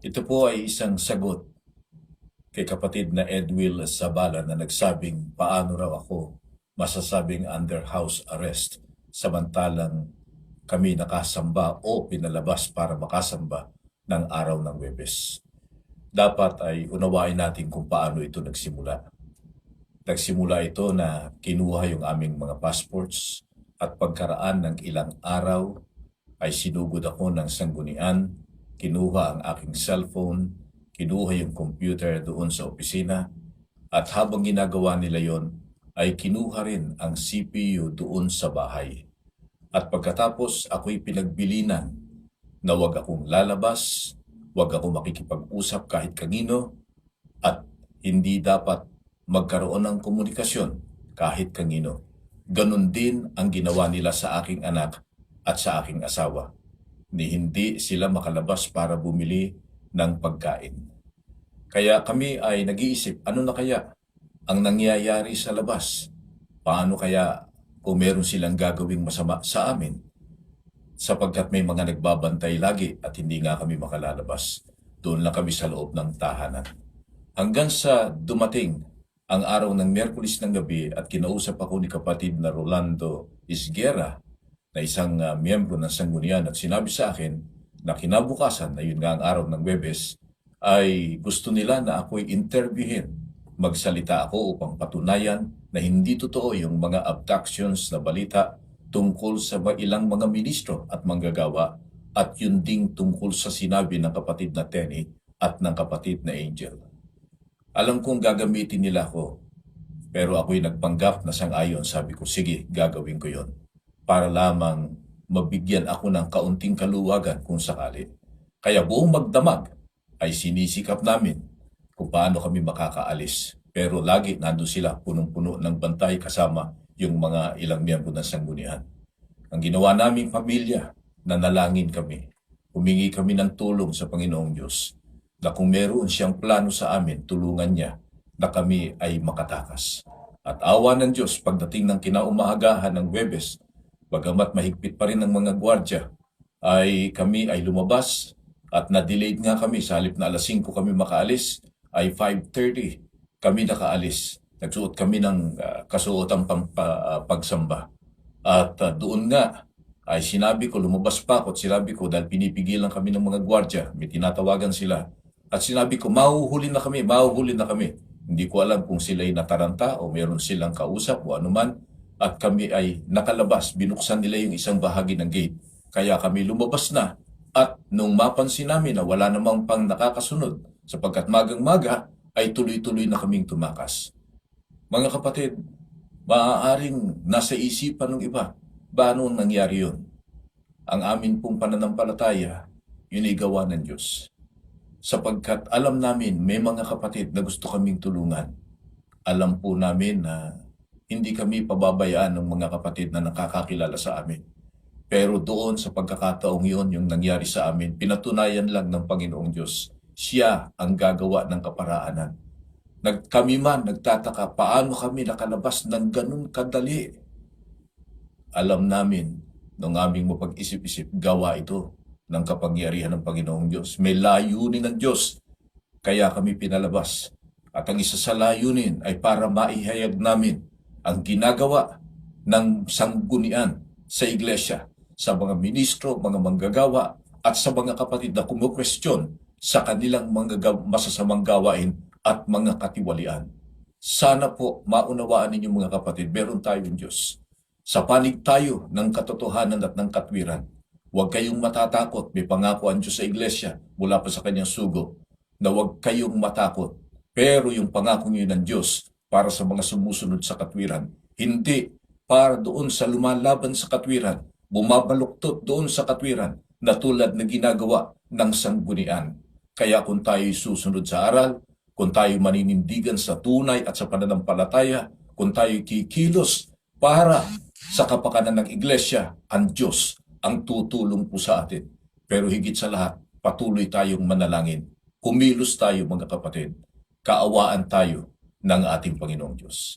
Ito po ay isang sagot kay kapatid na Edwil Zabala na nagsabing paano raw ako masasabing under house arrest samantalang kami nakasamba o pinalabas para makasamba ng araw ng Webes. Dapat ay unawain natin kung paano ito nagsimula. Nagsimula ito na kinuha yung aming mga passports at pagkaraan ng ilang araw ay sinugod ako ng sanggunian, kinuha ang aking cellphone, kinuha yung computer doon sa opisina, at habang ginagawa nila yon ay kinuha rin ang CPU doon sa bahay. At pagkatapos ako'y pinagbilinan na wag akong lalabas, wag ako makikipag-usap kahit kanino, at hindi dapat magkaroon ng komunikasyon kahit kanino. Ganon din ang ginawa nila sa aking anak at sa aking asawa. Ni hindi sila makalabas para bumili ng pagkain. Kaya kami ay nag-iisip, ano na kaya ang nangyayari sa labas? Paano kaya kung meron silang gagawing masama sa amin? Sapagkat may mga nagbabantay lagi at hindi nga kami makalalabas. Doon lang kami sa loob ng tahanan. Hanggang sa dumating ang araw ng Miyerkules ng gabi at kinausap ako ni kapatid na Rolando Isguera na isang uh, miyembro ng Sanggunian at sinabi sa akin na kinabukasan, na yun nga ang araw ng Webes, ay gusto nila na ako'y interviewin. Magsalita ako upang patunayan na hindi totoo yung mga abductions na balita tungkol sa ilang mga ministro at manggagawa at yun ding tungkol sa sinabi ng kapatid na Tenny at ng kapatid na Angel. Alam kong gagamitin nila ako, pero ako'y nagpanggap na sang-ayon. Sabi ko, sige, gagawin ko yon para lamang mabigyan ako ng kaunting kaluwagan kung sakali. Kaya buong magdamag ay sinisikap namin kung paano kami makakaalis. Pero lagi nandun sila punong-puno ng bantay kasama yung mga ilang miyembro ng sanggunian. Ang ginawa naming pamilya, nanalangin kami. Humingi kami ng tulong sa Panginoong Diyos na kung meron siyang plano sa amin, tulungan niya na kami ay makatakas. At awa ng Diyos pagdating ng kinaumahagahan ng Webes, bagamat mahigpit pa rin ang mga gwardya, ay kami ay lumabas at na-delayed nga kami sa halip na alas 5 kami makaalis, ay 5.30 kami nakaalis. Nagsuot kami ng uh, kasuotang pang, pa- ah, pagsamba. At ah, doon nga, ay sinabi ko, lumabas pa ako at sinabi ko dahil pinipigilan kami ng mga gwardya, may tinatawagan sila. At sinabi ko, mahuhuli na kami, mahuhuli na kami. Hindi ko alam kung sila'y nataranta o meron silang kausap o anuman. At kami ay nakalabas, binuksan nila yung isang bahagi ng gate. Kaya kami lumabas na. At nung mapansin namin na wala namang pang nakakasunod, sapagkat magang-maga, ay tuloy-tuloy na kaming tumakas. Mga kapatid, maaaring nasa isipan ng iba, paano nangyari yun? Ang amin pong pananampalataya, yun ay gawa ng Diyos. Sapagkat alam namin may mga kapatid na gusto kaming tulungan. Alam po namin na hindi kami pababayaan ng mga kapatid na nakakakilala sa amin. Pero doon sa pagkakataong yun, yung nangyari sa amin, pinatunayan lang ng Panginoong Diyos. Siya ang gagawa ng kaparaanan. Nag, kami man nagtataka paano kami nakalabas ng ganun kadali. Alam namin, nung aming mapag-isip-isip, gawa ito ng kapangyarihan ng Panginoong Diyos. May layunin ng Diyos, kaya kami pinalabas. At ang isa sa layunin ay para maihayag namin ang ginagawa ng sanggunian sa iglesia, sa mga ministro, mga manggagawa, at sa mga kapatid na kumukwestiyon sa kanilang mga masasamang gawain at mga katiwalian. Sana po maunawaan ninyo mga kapatid, meron tayong Diyos. Sa panig tayo ng katotohanan at ng katwiran, huwag kayong matatakot. May pangako ang Diyos sa iglesia mula pa sa kanyang sugo na huwag kayong matakot. Pero yung pangako niyo ng Diyos para sa mga sumusunod sa katwiran, hindi para doon sa lumalaban sa katwiran, bumabaluktot doon sa katwiran na tulad na ginagawa ng sanggunian. Kaya kung tayo susunod sa aral, kung tayo maninindigan sa tunay at sa pananampalataya, kung tayo kikilos para sa kapakanan ng iglesia, ang Diyos ang tutulong po sa atin. Pero higit sa lahat, patuloy tayong manalangin. Kumilos tayo mga kapatid. Kaawaan tayo ng ating Panginoong Diyos.